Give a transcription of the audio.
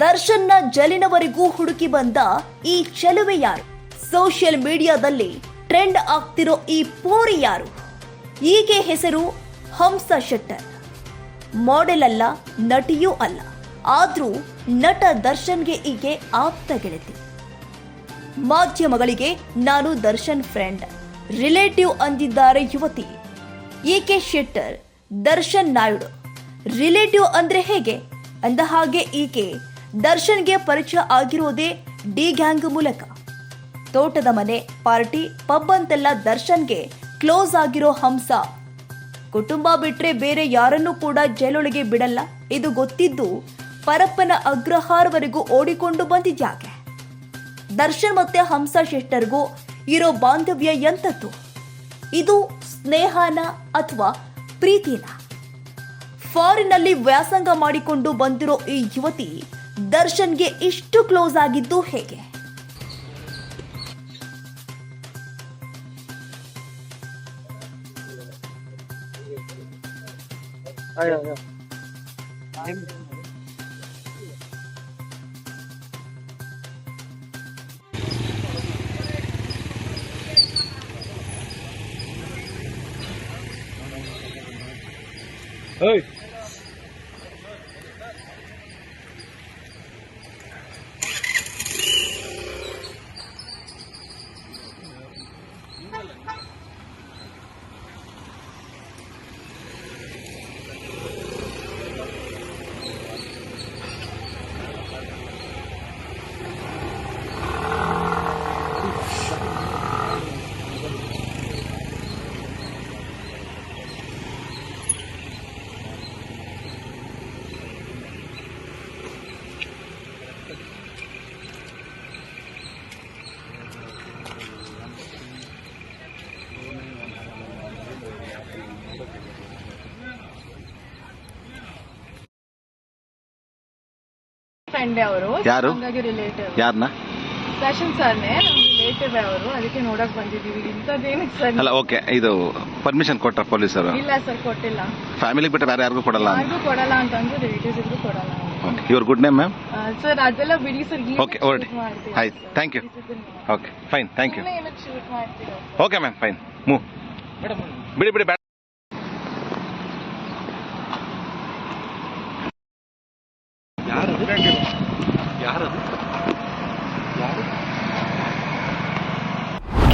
ದರ್ಶನ್ನ ಜಲಿನವರೆಗೂ ಹುಡುಕಿ ಬಂದ ಈ ಚೆಲುವೆ ಯಾರು? ಸೋಷಿಯಲ್ ಮೀಡಿಯಾದಲ್ಲಿ ಟ್ರೆಂಡ್ ಆಗ್ತಿರೋ ಈ ಪೋರಿ ಯಾರು? ಈಕೆ ಹೆಸರು ಹಂಸ ಶೆಟ್ಟರ್. ಮಾಡೆಲ್ ಅಲ್ಲ, ನಟಿಯೂ ಅಲ್ಲ. ಆದ್ರೂ ನಟ ದರ್ಶನ್ಗೆ ಈಕೆ ಆಪ್ತ ಗೆಳತಿ. ಮಾಧ್ಯಮಗಳಿಗೆ ನಾನು ದರ್ಶನ್ ಫ್ರೆಂಡ್, ರಿಲೇಟಿವ್ ಅಂದಿದ್ದಾರೆ ಯುವತಿ. ಈಕೆ ಶೆಟ್ಟರ್? ದರ್ಶನ್ ನಾಯ್ಡು. ರಿಲೇಟಿವ್ ಅಂದ್ರೆ ಹೇಗೆ? ಅಂದ ಹಾಗೆ ಈಕೆ ದರ್ಶನ್ಗೆ ಪರಿಚಯ ಆಗಿರೋದೇ ಡಿ ಗ್ಯಾಂಗ್ ಮೂಲಕ. ತೋಟದ ಮನೆ, ಪಾರ್ಟಿ, ಪಬ್ ಅಂತೆಲ್ಲ ದರ್ಶನ್ಗೆ ಕ್ಲೋಸ್ ಆಗಿರೋ ಹಂಸ. ಕುಟುಂಬ ಬಿಟ್ರೆ ಬೇರೆ ಯಾರನ್ನೂ ಕೂಡ ಜೈಲೊಳಗೆ ಬಿಡಲ್ಲ. ಇದು ಗೊತ್ತಿದ್ದು ಪರಪ್ಪನ ಅಗ್ರಹಾರವರೆಗೂ ಓಡಿಕೊಂಡು ಬಂದಿದ್ಯಾಕೆ ದರ್ಶನ್ ಮತ್ತೆ ಹಂಸ ಶೆಟ್ಟರ್ಗೂ ಇರೋ ಬಾಂಧವ್ಯ ಎಂತದ್ದು? ಇದು ಸ್ನೇಹನ ಅಥವಾ ಪ್ರೀತಿನ? ಫಾರಿನಲ್ಲಿ ವ್ಯಾಸಂಗ ಮಾಡಿಕೊಂಡು ಬಂದಿರೋ ಈ ಯುವತಿ ದರ್ಶನ್ಗೆ ಇಷ್ಟು ಕ್ಲೋಸ್ ಆಗಿದ್ದು ಹೇಗೆ? 아 Come on. ಫ್ರೆಂಡ್ ಅವರು ಯಾರು? ಹಂಗಾಗಿ ರಿಲೇಟಿವ್ ಯಾರನ್ನ ಫ್ಯಾಷನ್ ಸರ್ನೇ ನಮ್ ರಿಲೇಟಿವ್ ಅವರು. ಅದಕ್ಕೆ ನೋಡಕ್ ಬಂದಿದೀವಿ ಇಂಥದ್ದೇನು ಸರ್? ಅಲ್ಲ ಓಕೆ. ಇದು ಪರ್ಮಿಷನ್ ಕೊಟ್ರ ಪೊಲೀಸರು? ಇಲ್ಲ ಸರ್ ಕೊಟ್ಟಿಲ್ಲ. ಫ್ಯಾಮಿಲಿ ಬಿಟ್ಟು ಬೇರೆ ಯಾರಿಗೂ ಕೊಡಲ್ಲ ಯಾರಿಗೂ ಕೊಡಲ್ಲ ಅಂತಂದ್ರೆ ರಿಲೇಟಿವ್ಸ್ ಇದ್ರು ಕೊಡಲ್ಲ. ಓಕೆ ಇವ್ರ ಗುಡ್ ನೇಮ್ ಮ್ಯಾಮ್ ಸರ್ ಅದೆಲ್ಲ ಬಿಡಿ ಸರ್ ಓಕೆ ಹೊರಡಿ ಆಯ್ತು. Thank you okay fine thank you okay ma'am fine ಮೂ ಬಿಡಿ ಬಿಡಿ.